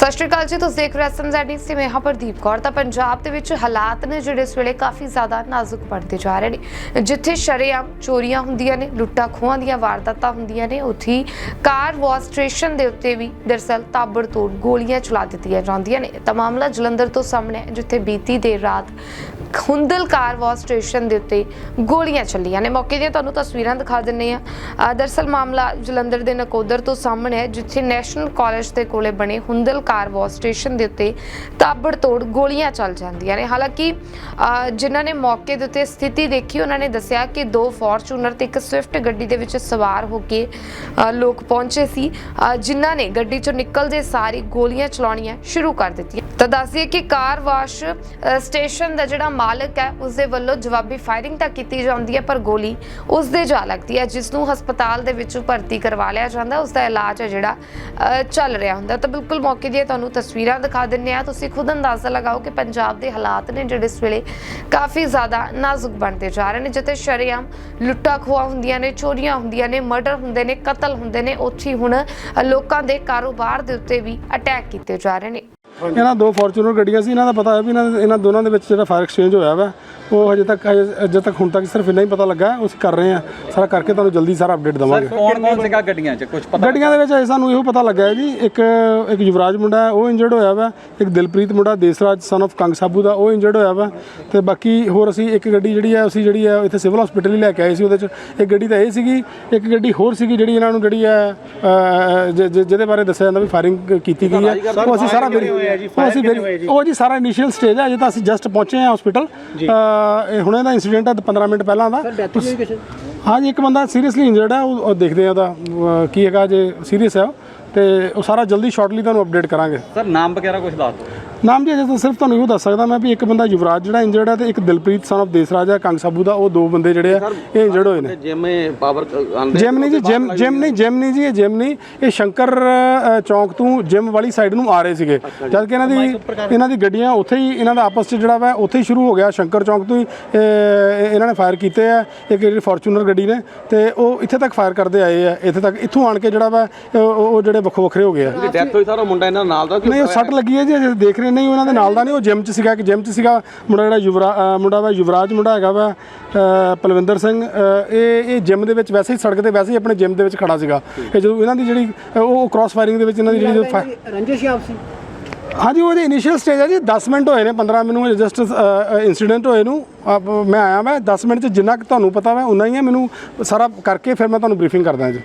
ਸਤਿ ਸ਼੍ਰੀ ਅਕਾਲ ਜੀ, ਤੁਸੀਂ ਦੇਖ ਰਹੇ ਸਮਝਾਣੀ ਸੀ ਮੈਂ ਹਾਂ ਪ੍ਰਦੀਪ ਕੌਰ। ਤਾਂ ਪੰਜਾਬ ਦੇ ਵਿੱਚ ਹਾਲਾਤ ਨੇ ਜਿਹੜੇ ਇਸ ਵੇਲੇ ਕਾਫੀ ਜ਼ਿਆਦਾ ਨਾਜ਼ੁਕ ਬਣਦੇ ਜਾ ਰਹੇ ਨੇ। ਜਿੱਥੇ ਸ਼ਰੇਆਮ ਚੋਰੀਆਂ ਹੁੰਦੀਆਂ ਨੇ, ਲੁੱਟਾਂ ਖੋਹਾਂ ਦੀਆਂ ਵਾਰਦਾਤਾਂ ਹੁੰਦੀਆਂ ਨੇ, ਉੱਥੇ ਕਾਰ ਵਾਸ਼ ਸਟੇਸ਼ਨ ਦੇ ਉੱਤੇ ਵੀ ਦਰਸਲ ਤਾਬੜਤੋੜ ਗੋਲੀਆਂ ਚਲਾ ਦਿੱਤੀਆਂ ਜਾਂਦੀਆਂ ਨੇ। ਤਾਂ ਮਾਮਲਾ ਜਲੰਧਰ ਤੋਂ ਸਾਹਮਣੇ ਹੈ, ਜਿੱਥੇ ਬੀਤੀ ਦੇਰ ਰਾਤ ਖੁੰਦਲ ਕਾਰ ਵਾਸ਼ ਸਟੇਸ਼ਨ ਦੇ ਉੱਤੇ ਗੋਲੀਆਂ ਚੱਲੀਆਂ ਨੇ। ਮੌਕੇ ਦੀਆਂ ਤੁਹਾਨੂੰ ਤਸਵੀਰਾਂ ਦਿਖਾ ਦਿੰਨੇ ਆ ਦਰਸਲ ਮਾਮਲਾ ਜਲੰਧਰ ਦੇ ਨਕੋਦਰ ਤੋਂ ਸਾਹਮਣੇ ਹੈ, ਜਿੱਥੇ ਨੈਸ਼ਨਲ ਕਾਲਜ ਦੇ ਕੋਲੇ ਬਣੇ ਹੁੰਦਲ ਕਾਰ ਵਾਸ਼ ਸਟੇਸ਼ਨ ਦੇ ਉੱਤੇ ਤਾਬੜਤੋੜ ਗੋਲੀਆਂ ਚੱਲ ਜਾਂਦੀਆਂ ਨੇ। ਹਾਲਾਂਕਿ ਜਿਨ੍ਹਾਂ ਨੇ ਮੌਕੇ ਦੇ ਉੱਤੇ ਸਥਿਤੀ ਦੇਖੀ, ਉਹਨਾਂ ਨੇ ਦੱਸਿਆ ਕਿ ਦੋ ਫੋਰਚੂਨਰ ਤੇ ਇੱਕ ਸਵਿਫਟ ਗੱਡੀ ਦੇ ਵਿੱਚ ਸਵਾਰ ਹੋ ਕੇ ਲੋਕ ਪਹੁੰਚੇ ਸੀ ਜਿਨ੍ਹਾਂ ਨੇ ਗੱਡੀ ਚੋਂ ਨਿਕਲਦੇ ਸਾਰੀ ਗੋਲੀਆਂ ਚਲਾਉਣੀਆਂ ਸ਼ੁਰੂ ਕਰ ਦਿੱਤੀਆਂ। ਤਾਂ ਦੱਸਿਏ ਕਿ ਕਾਰ ਵਾਸ਼ ਸਟੇਸ਼ਨ ਦਾ ਜਿਹੜਾ ਮਾਲਕ ਹੈ ਉਸ ਦੇ ਵੱਲੋਂ ਜਵਾਬੀ ਫਾਇਰਿੰਗ ਤਾਂ ਕੀਤੀ ਜਾਂਦੀ ਹੈ, ਪਰ ਗੋਲੀ ਉਸ ਦੇ ਜਾ ਲੱਗਦੀ ਹੈ, ਜਿਸ ਨੂੰ ਹਸਪਤਾਲ ਦੇ ਵਿੱਚ ਭਰਤੀ ਕਰਵਾ ਲਿਆ ਜਾਂਦਾ ਉਸ ਦਾ ਇਲਾਜ ਹੈ ਜਿਹੜਾ ਚੱਲ ਰਿਹਾ ਹੁੰਦਾ। ਤਾਂ ਬਿਲਕੁਲ ਮੌਕੇ ਦੀਆਂ ਤੁਹਾਨੂੰ ਤਸਵੀਰਾਂ ਦਿਖਾ ਦਿੰਨੇ ਆ ਤੁਸੀਂ ਖੁਦ ਅੰਦਾਜ਼ਾ ਲਗਾਓ ਕਿ ਪੰਜਾਬ ਦੇ ਹਾਲਾਤ ਨੇ ਜਿਹੜੇ ਇਸ ਵੇਲੇ ਕਾਫੀ ਜ਼ਿਆਦਾ ਨਾਜ਼ੁਕ ਬਣਦੇ ਜਾ ਰਹੇ ਨੇ, ਜਿੱਥੇ ਸ਼ਰੇਆਮ ਲੁੱਟਾਂ ਖੋਆ ਹੁੰਦੀਆਂ ਨੇ, ਚੋਰੀਆਂ ਹੁੰਦੀਆਂ ਨੇ, ਮਰਡਰ ਹੁੰਦੇ ਨੇ, ਕਤਲ ਹੁੰਦੇ ਨੇ, ਉੱਥੇ ਹੁਣ ਲੋਕਾਂ ਦੇ ਕਾਰੋਬਾਰ ਦੇ ਉੱਤੇ ਵੀ ਅਟੈਕ ਕੀਤੇ ਜਾ ਰਹੇ ਨੇ। ਇਹਨਾਂ ਦੋ ਫੋਰਚੂਨਰ ਗੱਡੀਆਂ ਸੀ ਇਹਨਾਂ ਦਾ ਪਤਾ ਹੈ ਵੀ ਇਹਨਾਂ ਇਹਨਾਂ ਦੋਨਾਂ ਦੇ ਵਿੱਚ ਜਿਹੜਾ ਫਾਇਰ ਐਕਸਚੇਂਜ ਹੋਇਆ ਵਾ ਉਹ ਹਜੇ ਤੱਕ ਅਜੇ ਤੱਕ ਹੁਣ ਤੱਕ ਸਿਰਫ ਇੰਨਾ ਹੀ ਪਤਾ ਲੱਗਾ ਅਸੀਂ ਕਰ ਰਹੇ ਹਾਂ। ਸਾਰਾ ਕਰਕੇ ਤੁਹਾਨੂੰ ਜਲਦੀ ਸਾਰਾ ਅਪਡੇਟ ਦਵਾਂਗੇ। ਕੌਣ ਕੌਣ ਸੀਗਾ ਗੱਡੀਆਂ 'ਚ? ਕੁਝ ਪਤਾ ਗੱਡੀਆਂ ਦੇ ਵਿੱਚ ਅਜੇ ਸਾਨੂੰ ਇਹੋ ਪਤਾ ਲੱਗਾ ਹੈ ਜੀ ਇੱਕ ਇੱਕ ਯੁਵਰਾਜ ਮੁੰਡਾ ਉਹ ਇੰਜਰਡ ਹੋਇਆ ਵਾ ਇੱਕ ਦਿਲਪ੍ਰੀਤ ਮੁੰਡਾ ਦੇਸਰਾਜ ਸਨ of ਕੰਗ ਸਾਬੂ ਦਾ ਉਹ ਇੰਜਰਡ ਹੋਇਆ ਵਾ। ਤੇ ਬਾਕੀ ਹੋਰ ਅਸੀਂ ਇੱਕ ਗੱਡੀ ਜਿਹੜੀ ਹੈ ਅਸੀਂ ਜਿਹੜੀ ਹੈ ਇੱਥੇ ਸਿਵਲ ਹਸਪੀਟਲ ਹੀ ਲੈ ਕੇ ਆਏ ਸੀ ਉਹਦੇ ਚ। ਇੱਕ ਗੱਡੀ ਤਾਂ ਇਹ ਸੀਗੀ ਇੱਕ ਗੱਡੀ ਹੋਰ ਸੀਗੀ ਜਿਹੜੀ ਇਹਨਾਂ ਨੂੰ ਜਿਹੜੀ ਹੈ ਜਿਹਦੇ ਬਾਰੇ ਦੱਸਿਆ ਜਾਂਦਾ ਵੀ ਫਾਇਰਿੰਗ ਕੀਤੀ ਗਈ ਹੈ। ਉਹ ਅਸੀਂ ਸਾਰਾ ਵੈਰੀ- ਉਹ ਅਸੀਂ ਵੈਰੀ- ਉਹ ਜੀ ਸਾਰਾ ਇਨੀਸ਼ੀਅਲ ਸਟੇਜ ਹੈ ਅਜੇ ਤਾਂ ਅਸੀਂ ਜਸਟ ਪਹੁੰਚੇ ਹਾਂ ਹਸਪੀਟਲ ਇਹ ਹੁਣੇ ਦਾ ਇਨਸੀਡੈਂਟ ਹੈ 15 ਮਿੰਟ ਪਹਿਲਾਂ ਦਾ। ਹਾਂ ਜੀ ਇੱਕ ਬੰਦਾ ਸੀਰੀਅਸਲੀ ਇੰਜਰਡ ਹੈ ਉਹ ਦੇਖਦੇ ਆ ਅਹ, ਕੀ ਹੈਗਾ ਜੇ ਸੀਰੀਅਸ ਹੈ ਤੇ ਉਹ ਸਾਰਾ ਜਲਦੀ ਸ਼ਾਰਟਲੀ ਤੁਹਾਨੂੰ ਅਪਡੇਟ ਕਰਾਂਗੇ। ਸਰ ਨਾਮ ਵਗੈਰਾ ਕੁਝ ਦੱਸ ਦਿਓ। ਨਾਮ ਜੀ ਅਜੇ ਤਾਂ ਸਿਰਫ ਤੁਹਾਨੂੰ ਇਹ ਦੱਸ ਸਕਦਾ ਮੈਂ ਵੀ ਇੱਕ ਬੰਦਾ ਯੁਵਰਾਜ ਜਿਹੜਾ ਇੰਜਰਡ ਹੈ ਤੇ ਇੱਕ ਦਿਲਪ੍ਰੀਤ ਸਨ of ਦੇਸਰਾਜ ਹੈ ਕੰਗ ਸਾਬੂ ਦਾ ਉਹ ਦੋ ਬੰਦੇ ਜਿਹੜੇ ਆ ਇਹ ਇੰਜਰਡ ਹੋਏ ਨੇ। ਜਿਮ ਪਾਵਰ ਜਿਮ ਨਹੀਂ ਜੀ ਜਿਮ ਜਿਮ ਨਹੀਂ ਜਿਮ ਨਹੀਂ ਜੀ ਇਹ ਜਿਮ ਨਹੀਂ ਇਹ ਸ਼ੰਕਰ ਚੌਂਕ ਤੋਂ ਜਿਮ ਵਾਲੀ ਸਾਈਡ ਨੂੰ ਆ ਰਹੇ ਸੀਗੇ। ਜਦ ਕਿ ਇਹਨਾਂ ਦੀ ਇਹਨਾਂ ਦੀ ਗੱਡੀਆਂ ਉੱਥੇ ਹੀ ਇਹਨਾਂ ਦਾ ਆਪਸ 'ਚ ਜਿਹੜਾ ਵਾ ਉੱਥੇ ਹੀ ਸ਼ੁਰੂ ਹੋ ਗਿਆ ਸ਼ੰਕਰ ਚੌਂਕ ਤੋਂ ਹੀ ਇਹ- ਇਹਨਾਂ ਨੇ ਫਾਇਰ ਕੀਤੇ ਆ ਇੱਕ ਜਿਹੜੀ ਫੋਰਚੂਨਰ ਗੱਡੀ ਨੇ ਤੇ ਉਹ ਇੱਥੇ ਤੱਕ ਫਾਇਰ ਕਰਦੇ ਆਏ ਆ ਇੱਥੇ ਤੱਕ ਇੱਥੋਂ ਆਣ ਕੇ ਜਿਹੜਾ ਵਾ ਉਹ ਜਿਹੜੇ ਵੱਖੋ ਵੱਖਰੇ ਹੋ ਗਏ ਆ। ਡੈਥ ਹੋਈ ਸਾਰਾ ਮੁੰਡਾ ਇਹਨਾਂ ਨਾਲ ਦਾ ਕਿ ਨਹੀਂ ਉਹ ਸੱਟ ਲੱਗੀ ਹੈ ਜੀ ਦੇਖ ਰਹੇ ਨਹੀਂ ਉਹਨਾਂ ਦੇ ਨਾਲ ਦਾ ਨਹੀਂ ਉਹ ਜਿਮ 'ਚ ਸੀਗਾ ਕਿ ਜਿਮ 'ਚ ਸੀਗਾ ਮੁੰਡਾ ਜਿਹੜਾ ਯੁਵਰਾ ਮੁੰਡਾ ਵਾ ਯੁਵਰਾਜ ਮੁੰਡਾ ਹੈਗਾ ਵਾ ਪਲਵਿੰਦਰ ਸਿੰਘ ਇਹ ਇਹ ਜਿਮ ਦੇ ਵਿੱਚ ਵੈਸੇ ਹੀ ਸੜਕ ਤੇ ਵੈਸੇ ਹੀ ਆਪਣੇ ਜਿਮ ਦੇ ਵਿੱਚ ਖੜਾ ਸੀਗਾ। ਇਹ ਜਦੋਂ ਇਹਨਾਂ ਦੀ ਜਿਹੜੀ ਉਹ ਕ੍ਰਾਸ ਫਾਇਰਿੰਗ ਦੇ ਵਿੱਚ ਇਹਨਾਂ ਦੀ ਜਿਹੜੀ ਰੰਜਿਸ਼ ਆਪ ਸੀ ਹਾਂਜੀ ਉਹਦੇ ਇਨੀਸ਼ੀਅਲ ਸਟੇਜ ਹੈ ਜੀ 10 ਮਿੰਟ ਹੋਏ ਨੇ 15 ਮੈਨੂੰ ਜਸਟ ਇਨਸੀਡੈਂਟ ਹੋਏ ਨੂੰ। ਆਪ- ਮੈਂ ਆਇਆ ਮੈਂ 10 ਮਿੰਟ 'ਚ ਜਿੰਨਾ ਕੁ ਤੁਹਾਨੂੰ ਪਤਾ ਵਾ ਉਨਾ ਹੀ ਹੈ ਮੈਨੂੰ ਸਾਰਾ ਕਰਕੇ ਫਿਰ ਮੈਂ ਤੁਹਾਨੂੰ ਬਰੀਫਿੰਗ ਕਰਦਾ ਜੀ।